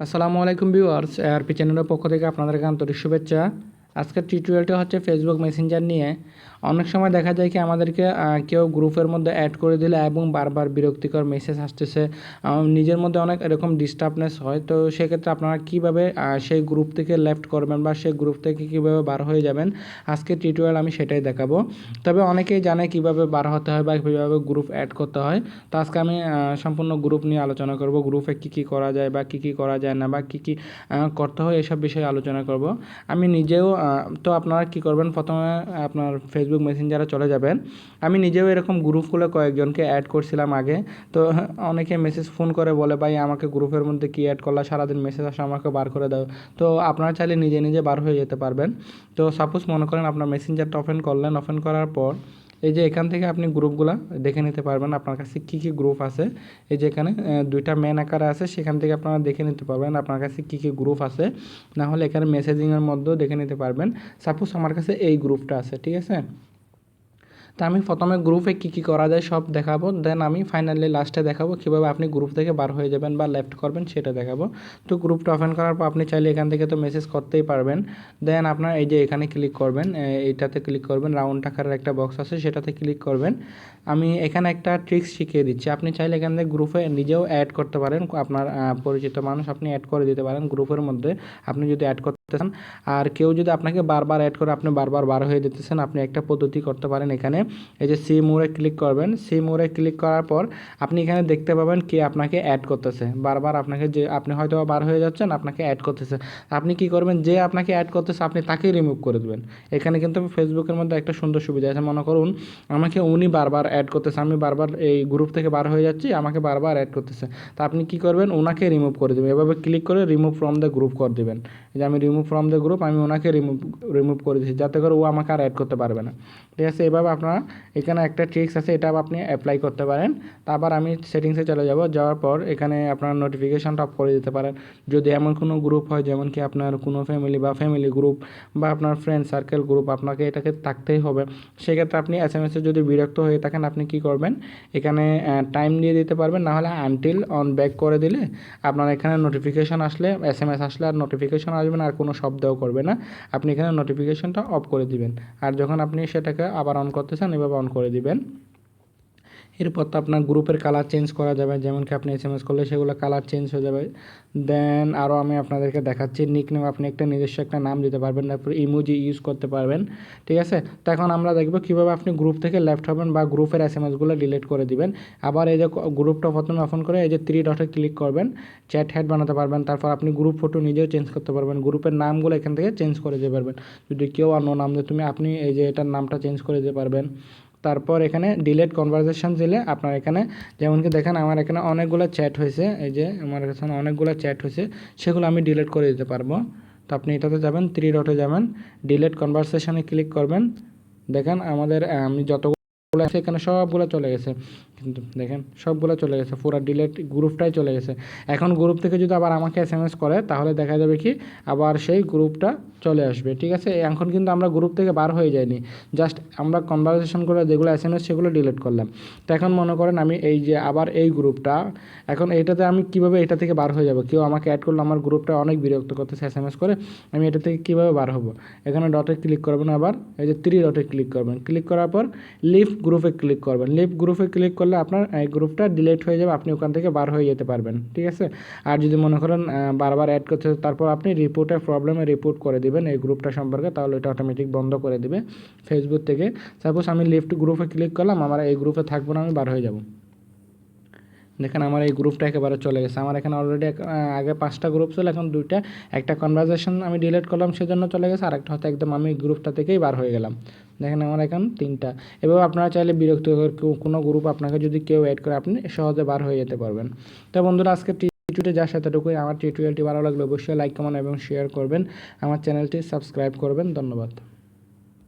আসসালামু আলাইকুম viewers ARP চ্যানেলের পক্ষ থেকে আপনাদেরকে আন্তরিক শুভেচ্ছা। আজকের টিউটোরিয়ালটা হচ্ছে ফেসবুক মেসেঞ্জার নিয়ে। অনেক সময় দেখা যায় কি আমাদেরকে কেউ গ্রুপের মধ্যে অ্যাড করে দিলে এবং বারবার বিরক্তিকর মেসেজ আসতেছে। নিজের মধ্যে অনেক এরকম ডিস্টার্বনেস হয়। তো সেক্ষেত্রে আপনারা কীভাবে সেই গ্রুপ থেকে লেফট করবেন বা সেই গ্রুপ থেকে কীভাবে বার হয়ে যাবেন? আজকে টিউটোরিয়াল আমি সেটাই দেখাবো। তবে অনেকেই জানে কীভাবে বার হতে হয় বা কীভাবে গ্রুপ অ্যাড করতে হয়। তো আজকে আমি সম্পূর্ণ গ্রুপ নিয়ে আলোচনা করব। গ্রুপে কী কী করা যায় বা কী কী করা যায় না বা কী কী করতে হয় এসব বিষয়ে আলোচনা করব। আমি নিজেও তো আপনারা কী করবেন? প্রথমে আপনার ফেসবুক মেসেঞ্জারে চলে যাবেন। আমি নিজেও এরকম গ্রুপ খুলে কয়েকজনকে অ্যাড করছিলাম আগে। তো অনেকে মেসেজ ফোন করে বলে, ভাই, আমাকে গ্রুপের মধ্যে কী অ্যাড করলা? সারাদিন মেসেজ আসে আমাকে বার করে দাও। তো আপনারা চাইলে নিজে নিজে বার হয়ে যেতে পারবেন। তো সাপোজ মনে করেন আপনার মেসেঞ্জারটা ওপেন করলেন। ওপেন করার পর এই যে এখান থেকে আপনি গ্রুপগুলা দেখে নিতে পারবেন আপনার কাছে কী কী গ্রুপ আছে। এই যে এখানে দুইটা মেন আকারে আছে, সেখান থেকে আপনারা দেখে নিতে পারবেন আপনার কাছে কী কী গ্রুপ আছে। না হলে এখানে মেসেজিংয়ের মধ্যেও দেখে নিতে পারবেন। সাপোজ আমার কাছে এই গ্রুপটা আছে, ঠিক আছে? তো আমি প্রথমে গ্রুপে কী কী করা যায় সব দেখাবো দেন আমি ফাইনালি লাস্টে দেখাবো কীভাবে আপনি গ্রুপ থেকে বার হয়ে যাবেন বা লেফট করবেন সেটা দেখাবো। তো গ্রুপটা ওপেন করার পর আপনি চাইলে এখান থেকে তো মেসেজ করতেই পারবেন। দেন আপনার এই যে এখানে ক্লিক করবেন এইটাতে ক্লিক করবেন রাউন্ড আকারের একটা বক্স আছে সেটাতে ক্লিক করবেন। আমি এখানে একটা ট্রিক্স শিখিয়ে দিচ্ছি। আপনি চাইলে এখান থেকে গ্রুপে নিজেও অ্যাড করতে পারেন। আপনার পরিচিত মানুষ আপনি অ্যাড করে দিতে পারেন গ্রুপের মধ্যে। আপনি যদি অ্যাড করতে চান আর কেউ যদি আপনাকে বারবার অ্যাড করে আপনি বারবার বার হয়ে যেতেছেন, আপনি একটা পদ্ধতি করতে পারেন এখানে। এই যে সি মোড়ে ক্লিক করবেন। সি মোড়ে ক্লিক করার পর আপনি এখানে দেখতে পাবেন কে আপনাকে অ্যাড করতেছে। বারবার আপনাকে যে, আপনি হয়তো বার হয়ে যাচ্ছেন, আপনাকে অ্যাড করতেছে। আপনি কি করবেন? যে আপনাকে অ্যাড করতেছে, আপনি তাকেই রিমুভ করে দেবেন। এখানে কিন্তু ফেসবুকের মধ্যে একটা সুন্দর সুবিধা আছে। মনে করুন, আমাকে উনি বারবার অ্যাড করতেছে। আমি বারবার এই গ্রুপ থেকে বার হয়ে যাচ্ছি, আমাকে বারবার অ্যাড করতেছে। তা আপনি কি করবেন? ওনাকে রিমুভ করে দেবেন। এভাবে ক্লিক করে রিমুভ ফ্রম দ্য গ্রুপ করে দেবেন। যে আমি রিমুভ ফ্রম দ্য গ্রুপ আমি ওনাকে রিমুভ রিমুভ করে দিচ্ছি যাতে করে ও আমাকে আর অ্যাড করতে পারবে না। ঠিক আছে, এভাবে আপনারা এখানে একটা ট্রিক্স আছে, এটা আপনি অ্যাপ্লাই করতে পারেন। তারপর আমি সেটিংসে চলে যাব, যাওয়ার পর এখানে আপনার নোটিফিকেশনটা অফ করে দিতে পারেন। যদি এমন কোনো গ্রুপ হয়, যেমন কি আপনার কোনো ফ্যামিলি বা ফ্যামিলি গ্রুপ বা আপনার ফ্রেন্ড সার্কেল গ্রুপ আপনাকে এটাকে থাকতেই হবে। সেক্ষেত্রে আপনি এস এম এসে যদি বিরক্ত হয়ে থাকেন, আপনি কি করবেন? এখানে টাইম দিয়ে দিতে পারবেন না হলে আনটিল অন ব্যাক করে দিলে আপনার এখানে নোটিফিকেশন আসলে এস এম এস আসলে আর নোটিফিকেশন আসবে না, আর কোনো শব্দও করবে না। আপনি এখানে নোটিফিকেশনটা অফ করে দিবেন। আর যখন আপনি সেটাকে আবার অন করতে চান, এভাবে অন করে দিবেন। এরপর তো আপনার গ্রুপের কালার চেঞ্জ করা যাবে যেমন কি আপনি এস এম এস করলে সেগুলো কালার চেঞ্জ হয়ে যাবে। দেন আরও আমি আপনাদেরকে দেখাচ্ছি নিক নেম আপনি একটা নিজস্ব একটা নাম দিতে পারবেন, তারপর ইমোজি ইউজ করতে পারবেন, ঠিক আছে? তো এখন আমরা দেখব কীভাবে আপনি গ্রুপ থেকে লেফট হবেন বা গ্রুপের এস এম এসগুলো ডিলিট করে দিবেন। আবার এই যে গ্রুপটা প্রথমে ওপেন করে এই যে থ্রি ডটে ক্লিক করবেন চ্যাট হেড বানাতে পারবেন, তারপর আপনি গ্রুপ ফটো নিজেও চেঞ্জ করতে পারবেন গ্রুপের নামগুলো এখান থেকে চেঞ্জ করে দিতে পারবেন। যদি কেউ অন্য নাম দেয়, তুমি আপনি এই যে এটার নামটা চেঞ্জ করে দিতে পারবেন। তারপর এখানে ডিলেট কনভারসেশন দিলে আপনার এখানে, যেমন কি দেখেন আমার এখানে অনেকগুলো চ্যাট হয়েছে, এই যে আমার এখানে অনেকগুলো চ্যাট হয়েছে, সেগুলো আমি ডিলেট করে দিতে পারব। তো আপনি এটাতে যাবেন থ্রি ডটে যাবেন ডিলেট কনভারসেশনে ক্লিক করবেন। দেখেন আমাদের, আমি যতগুলো এখানে সবগুলো চলে গেছে। কিন্তু দেখেন, সবগুলো চলে গেছে, পুরো ডিলেট গ্রুপটাই চলে গেছে। এখন গ্রুপ থেকে যদি আবার আমাকে এস এম এস করে, তাহলে দেখা যাবে কি, আবার সেই গ্রুপটা চলে আসবে, ঠিক আছে? এখন কিন্তু আমরা গ্রুপ থেকে বার হয়ে যাইনি জাস্ট আমরা কনভারসেশন করে যেগুলো এস এম এস সেগুলো ডিলিট করলাম। তো এখন মনে করেন আমি এই যে আবার এই গ্রুপটা এখন এইটাতে আমি কীভাবে এটা থেকে বার হয়ে যাব? কেউ আমাকে অ্যাড করলে আমার গ্রুপটা অনেক বিরক্ত করতেছে এস এম এস করে, আমি এটা থেকে কীভাবে বার হব? এখানে ডটে ক্লিক করবেন আবার, এই যে থ্রি ডটে ক্লিক করবেন। ক্লিক করার পর লিফট গ্রুপে ক্লিক করবেন। লিফট গ্রুপে ক্লিক করলে আপনার এই গ্রুপটা ডিলিট হয়ে যাবে, আপনি ওখান থেকে বার হয়ে যেতে পারবেন, ঠিক আছে? আর যদি মনে করেন বারবার অ্যাড করতে তারপর আপনি রিপোর্টের প্রবলেমে রিপোর্ট করে দিবেন এই গ্রুপটা সম্পর্কে, তাহলে এটা অটোমেটিক বন্ধ করে দেবে ফেসবুক থেকে। সাপোজ আমি লিফট গ্রুপে ক্লিক করলাম, আমার এই গ্রুপে থাকব না, আমি বার হয়ে যাব। দেখেন আমার এই গ্রুপটা একেবারে চলে গেছে। আমার এখানে অলরেডি আগে পাঁচটা গ্রুপ ছিল, এখন দুইটা। একটা কনভারসেশন আমি ডিলিট করলাম, সেজন্য চলে গেছে। আর একটা হয়তো একদম আমি গ্রুপটা থেকেই বার হয়ে গেলাম। দেখেন আমার এখন তিনটা। এভাবে আপনারা চাইলে বিরক্তিকর কেউ- কোনো গ্রুপ আপনাকে যদি কেউ অ্যাড করে, আপনি সহজে বার হয়ে যেতে পারবেন। তো বন্ধুরা, আজকে টিউটে যার সাথেটুকুই আমার টিউটোরিয়ালটি ভালো লাগলে অবশ্যই লাইক কমেন্ট এবং শেয়ার করবেন। আমার চ্যানেলটি সাবস্ক্রাইব করবেন। ধন্যবাদ।